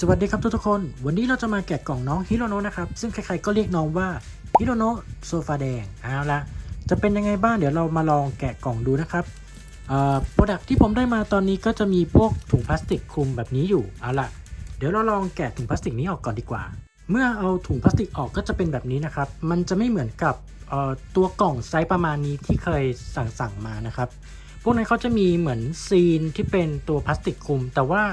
สวัสดีครับทุกๆคน วันนี้เราจะมาแกะกล่องน้องฮิโรโนะนะครับ ซึ่งใครๆก็เรียกน้องว่าฮิโรโนะโซฟาแดงเอาละจะเป็นยังไงบ้างเดี๋ยวเรามาลองแกะกล่องดูนะครับโปรดักที่ผมได้มาตอนนี้ก็จะมีพวกถุงพลาสติกคลุมแบบนี้อยู่เอาละเดี๋ยวเราลองแกะถุงพลาสติกนี้ออกก่อนดีกว่า เมื่อเอาถุงพลาสติกออกก็จะเป็นแบบนี้นะครับ มันจะไม่เหมือนกับตัวกล่องไซส์ประมาณนี้ที่เคยสั่งสั่งๆมานะครับ พวกนั้นเขาจะมีเหมือนซีนที่เป็นตัวพลาสติกคลุม แต่ว่า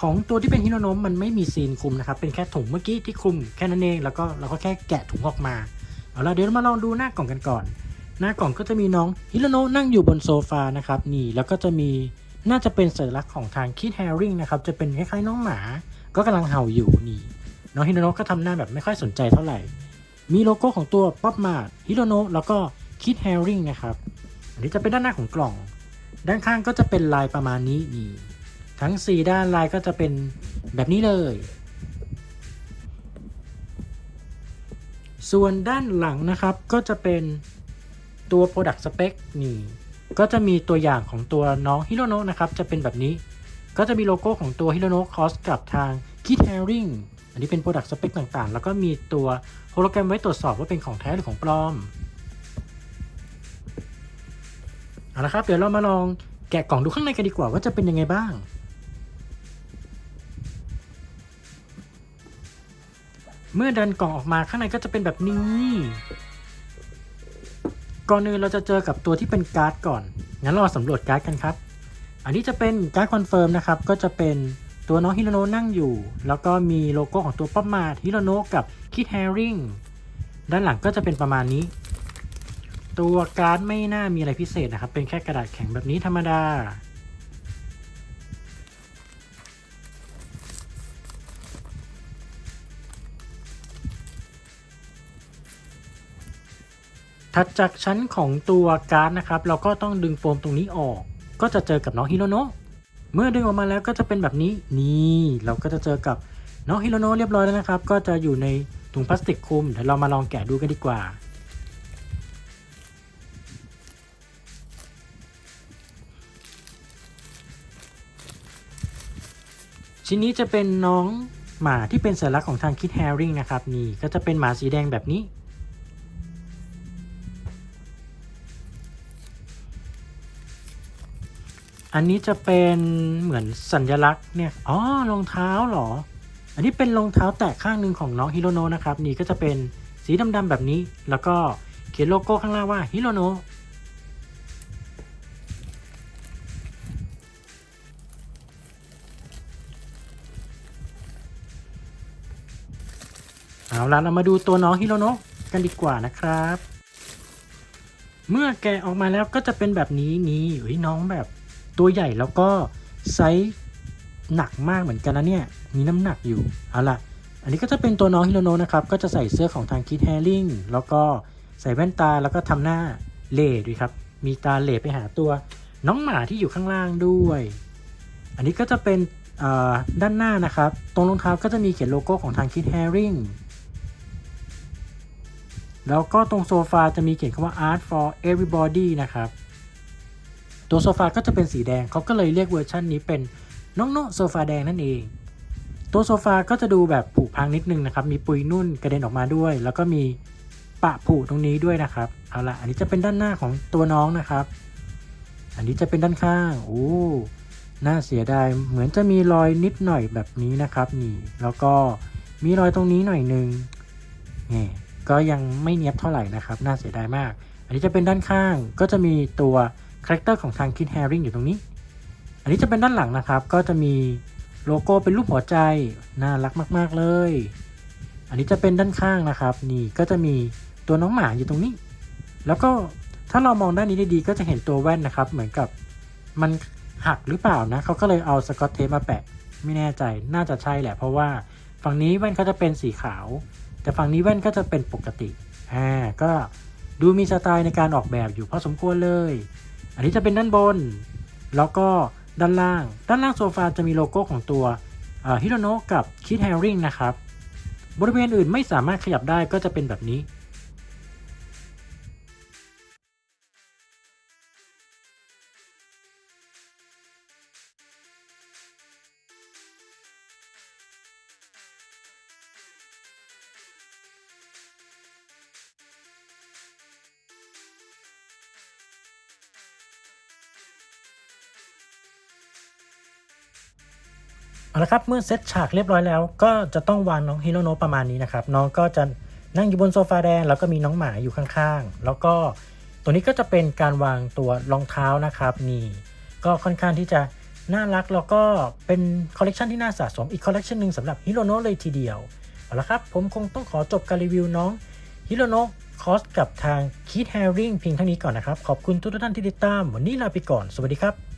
ของตัวที่เป็นฮิโนโนะมันไม่มีซีนคลุมนะครับ เป็นแค่ถุงเมื่อกี้ที่คลุมแค่นั้นเอง แล้วก็เราก็แค่แกะถุงออกมา เอาละเดี๋ยวมาลองดูหน้ากล่องกันก่อน หน้ากล่องก็จะมีน้องฮิโนโนนั่งอยู่บนโซฟานะครับนี่แล้วก็จะมีน่าจะเป็นสัญลักษณ์ของทางคิดแฮร์ริงนะครับจะเป็นคล้ายๆน้องหมา ก็กำลังเห่าอยู่นี่น้องฮิโนโนก็ทำหน้าแบบไม่ค่อยสนใจเท่าไหร่ มีโลโก้ของตัวป๊อปมาดฮิโนโนแล้วก็คิดแฮริงนะครับอันนี้จะเป็นด้านหน้าของกล่อง ด้านข้างก็จะเป็นลายประมาณนี้นี่ ทั้ง 4 ด้านลายก็จะเป็นแบบนี้เลย ส่วนด้านหลังนะครับก็จะเป็นตัว Product Spec นี่ก็จะมีตัวอย่างของตัวน้องฮิโรโนะนะครับ จะเป็นแบบนี้ ก็จะมีโลโก้ของตัวฮิโรโนะคอสกับทาง Kit Haring อันนี้เป็น Product Spec ต่างๆ แล้วก็มีตัวโฮโลแกรมไว้ตรวจสอบว่าเป็นของแท้หรือของปลอมเอาละครับ เดี๋ยวเรามาลองแกะกล่องดูข้างในกันดีกว่าว่าจะเป็นยังไงบ้าง เมื่อดันกล่องออกมาข้างในก็จะเป็นแบบนี้ ก่อนอื่นเราจะเจอกับตัวที่เป็นการ์ดก่อน งั้นเราสำรวจการ์ดกันครับ อันนี้จะเป็นการ์ดคอนเฟิร์มนะครับ ก็จะเป็นตัวน้องฮิโรโนะนั่งอยู่ แล้วก็มีโลโก้ของตัวป๊อปมาฮิโรโนะกับคิดแฮริงด้านหลังก็จะเป็นประมาณนี้ ตัวการ์ดไม่น่ามีอะไรพิเศษนะครับ เป็นแค่กระดาษแข็งแบบนี้ธรรมดา ถัดจากชั้นของตัวการ์ดนะครับ เราก็ต้องดึงโฟมตรงนี้ออก ก็จะเจอกับน้องฮิโรโนะเมื่อดึงออกมาแล้วก็จะเป็นแบบนี้นี่เราก็จะเจอกับน้องฮิโรโนะเรียบร้อยแล้วนะครับ ก็จะอยู่ในถุงพลาสติกคลุมเดี๋ยวเรามาลองแกะดูกันดีกว่า ชิ้นนี้จะเป็นน้องหมาที่เป็นสัญลักษณ์ของทางคิดแฮริงนะครับนี่ก็จะเป็นหมาสีแดงแบบนี้ อันนี้จะเป็นเหมือนสัญลักษณ์เนี่ย อ๋อรองเท้าเหรอ อันนี้เป็นรองเท้าแตะข้างหนึ่งของน้องฮิโรโนะนะครับ นี่ก็จะเป็นสีดำๆแบบนี้ แล้วก็เขียนโลโก้ข้างล่างว่าฮิโรโนะเอาละเรามาดูตัวน้องฮิโรโนะกันดีกว่านะครับ เมื่อแกะออกมาแล้วก็จะเป็นแบบนี้นี่เฮ้ยน้องแบบ ตัวใหญ่แล้วก็ไซส์หนักมากเหมือนกันนะเนี่ย มีน้ำหนักอยู่เอาล่ะ อันนี้ก็จะเป็นตัวน้องฮิโรโนะนะครับ ก็จะใส่เสื้อของทางคิดแฮริงแล้วก็ใส่แว่นตาแล้วก็ทำหน้าเล่ด้วยครับ มีตาเล่ไปหาตัวน้องหมาที่อยู่ข้างล่างด้วย อันนี้ก็จะเป็นด้านหน้านะครับ ตรงรองเท้าก็จะมีเขียนโลโก้ของทางคิดแฮริงแล้วก็ตรงโซฟาจะมีเขียนคำว่า art for everybody นะครับ ตัวโซฟาก็จะเป็นสีแดงเขาก็เลยเรียกเวอร์ชันนี้เป็นน้องโนโซฟาแดงนั่นเอง ตัวโซฟาก็จะดูแบบผุพังนิดนึงนะครับ มีปุยนุ่นกระเด็นออกมาด้วย แล้วก็มีปะผุตรงนี้ด้วยนะครับ เอาละอันนี้จะเป็นด้านหน้าของตัวน้องนะครับ อันนี้จะเป็นด้านข้าง โอ้น่าเสียดาย เหมือนจะมีรอยนิดหน่อยแบบนี้นะครับนี่ แล้วก็มีรอยตรงนี้หน่อยนึงนี่ก็ยังไม่เนียบเท่าไหร่นะครับ น่าเสียดายมาก อันนี้จะเป็นด้านข้างก็จะมีตัว คาแรคเตอร์ของทางคิดแฮริงอยู่ตรงนี้ อันนี้จะเป็นด้านหลังนะครับ ก็จะมีโลโก้เป็นรูปหัวใจ น่ารักมาก ๆ เลย อันนี้จะเป็นด้านข้างนะครับ นี่ก็จะมีตัวน้องหมาอยู่ตรงนี้ แล้วก็ถ้าเรามองด้านนี้ดีๆก็จะเห็นตัวแว่นนะครับ เหมือนกับมันหักหรือเปล่านะ เขาก็เลยเอาสกอตเทปมาแปะ ไม่แน่ใจ น่าจะใช่แหละ เพราะว่าฝั่งนี้แว่นก็จะเป็นสีขาว แต่ฝั่งนี้แว่นก็จะเป็นปกติ อ่า ก็ดูมีสไตล์ในการออกแบบอยู่พอสมควรเลย อันนี้จะเป็นด้านบน แล้วก็ด้านล่าง ด้านล่างโซฟาจะมีโลโก้ของตัวฮิโรโนะกับคิดแฮริงนะครับ บริเวณอื่นไม่สามารถขยับได้ก็จะเป็นแบบนี้ เอาละครับเมื่อเซตฉากเรียบร้อยแล้ว ก็จะต้องวางน้องฮิโรโนะประมาณนี้นะครับน้องก็จะนั่งอยู่บนโซฟาแดงแล้วก็มีน้องหมาอยู่ข้างๆ แล้วก็ตัวนี้ก็จะเป็นการวางตัวรองเท้านะครับนี่ก็ค่อนข้างที่จะน่ารักแล้วก็เป็นคอลเลกชันที่น่าสะสมอีกคอลเลกชันหนึ่งสำหรับฮิโรโนะเลยทีเดียวเอาละครับผมคงต้องขอจบการรีวิวน้องฮิโรโนะคอสกับทางคี t แฮริงเพียงเท่านี้ก่อนนะครับ ขอบคุณทุกท่านที่ติดตาม วันนี้ลาไปก่อน สวัสดีครับ